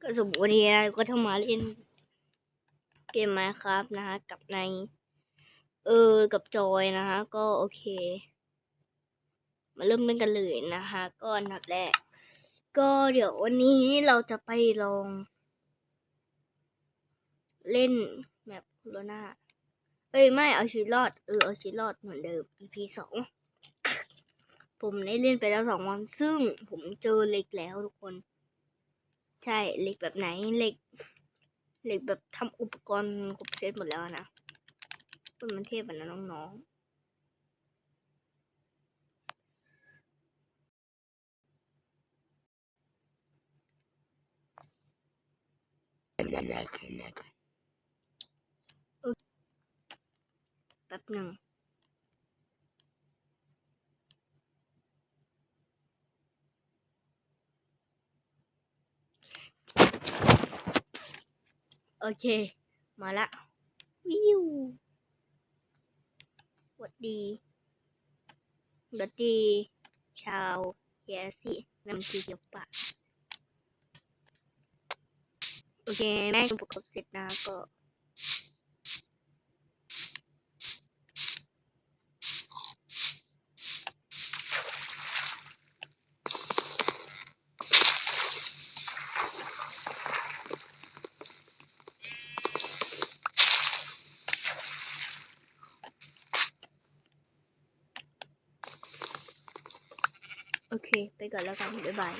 ก็สมบูรณ์ดีนะก็ทำมาเล่น เกมมาครับนะฮะกับใน เออ กับจอยนะฮะ ก็โอเค มาเริ่มเล่นกันเลยนะฮะ ก็อันดับแรก ก็เดี๋ยววันนี้เราจะไปลอง เล่นแมปโคโรนาเอ้ย ไม่เอาชีวิตรอด เออ เอาชีวิตรอดเหมือนเดิม EP สอง ผมได้เล่นไปแล้วสองวันซึ่งผมเจอเหล็กแล้วทุกคน ใช่เหล็กแบบไหนเหล็กเหล็กแบบทำอุปกรณ์ครบเซตหมดแล้วนะมันมันเทพอะนะน้องๆแป๊บหนึ่ง โอเค มาละ วิวสวัสดีสวัสดี ชาวแยซี่นำทีเดียวปะโอเค แม่งประกอบเสร็จนะก็ โอเค ไปก่อนแล้วกัน บ๊ายบาย